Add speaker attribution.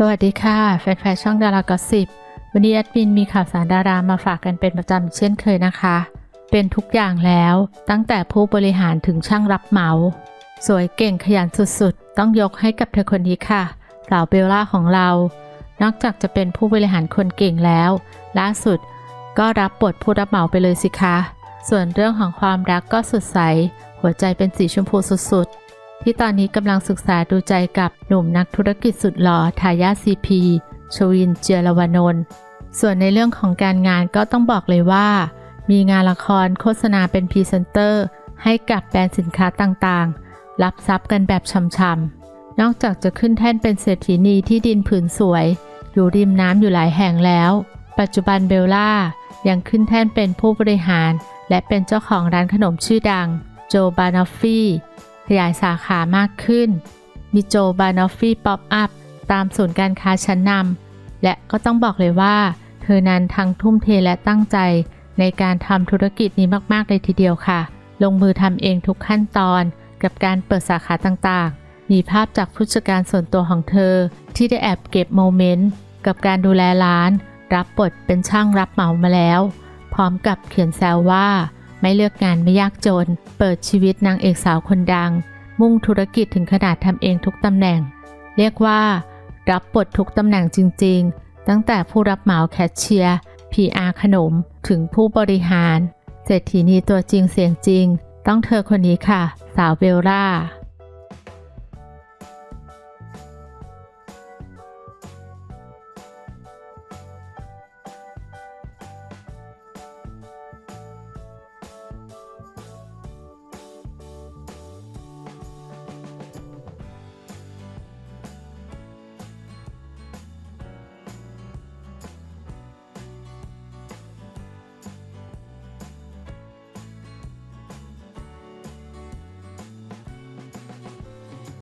Speaker 1: สวัสดีค่ะ แฟนๆช่องดารากสิบวันนี้แอดมินมีข่าวสารดารามาฝากกันเป็นประจำเช่นเคยนะคะ เป็นทุกอย่างแล้วตั้งแต่ผู้บริหารถึงช่างรับเหมา สวยเก่งขยันสุดๆ ต้องยกให้กับเธอคนนี้ค่ะ สาวเบลล่าของเรา นอกจากจะเป็นผู้บริหารคนเก่งแล้ว ล่าสุดก็รับบทผู้รับเหมาไปเลยสิคะ ส่วนเรื่องของความรักก็สดใส หัวใจเป็นสีชมพูสุดๆ ที่ตอนนี้กำลังศึกษาดูใจกับหนุ่มนักธุรกิจสุดหล่อทายาซีพีชวินเจรวานนท์ส่วนในเรื่องของการงานก็ต้องบอกเลยว่า มีงานละครโฆษณาเป็นพรีเซนเตอร์ ให้กับแบรนด์สินค้าต่างๆ รับทรัพย์กันแบบช่ำๆ นอกจากจะขึ้นแท่นเป็นเศรษฐีนีที่ดินผืนสวย อยู่ริมน้ำอยู่หลายแห่งแล้ว ปัจจุบันเบลล่ายังขึ้นแท่นเป็นผู้บริหาร และเป็นเจ้าของร้านขนมชื่อดัง โจบานอฟฟี่ ขยายสาขามากขึ้น มีโจบานอฟฟี่ป๊อปอัพตามศูนย์การค้าชั้นนำและก็ต้องบอกเลยว่า เธอนั้นทั้งทุ่มเทและตั้งใจ ในการทำธุรกิจนี้มาก ๆ เลยทีเดียวค่ะ ลงมือทำเองทุกขั้นตอน กับการเปิดสาขาต่างๆ มีภาพจากผู้จัดการส่วนตัวของเธอ ที่ได้แอบเก็บโมเมนต์กับการดูแลร้าน รับบทเป็นช่างรับเหมามาแล้ว พร้อมกับเขียนแซวว่า ไม่เลือกงานไม่ยากจน เปิดชีวิตนางเอกสาวคนดัง มุ่งธุรกิจถึงขนาดทำเองทุกตำแหน่ง เรียกว่า รับบททุกตำแหน่งจริง ๆ ตั้งแต่ผู้รับเหมาแคชเชียร์ PR ขนม ถึงผู้บริหาร เศรษฐีนีตัวจริงเสียงจริง ต้องเธอคนนี้ค่ะ สาวเบลล่า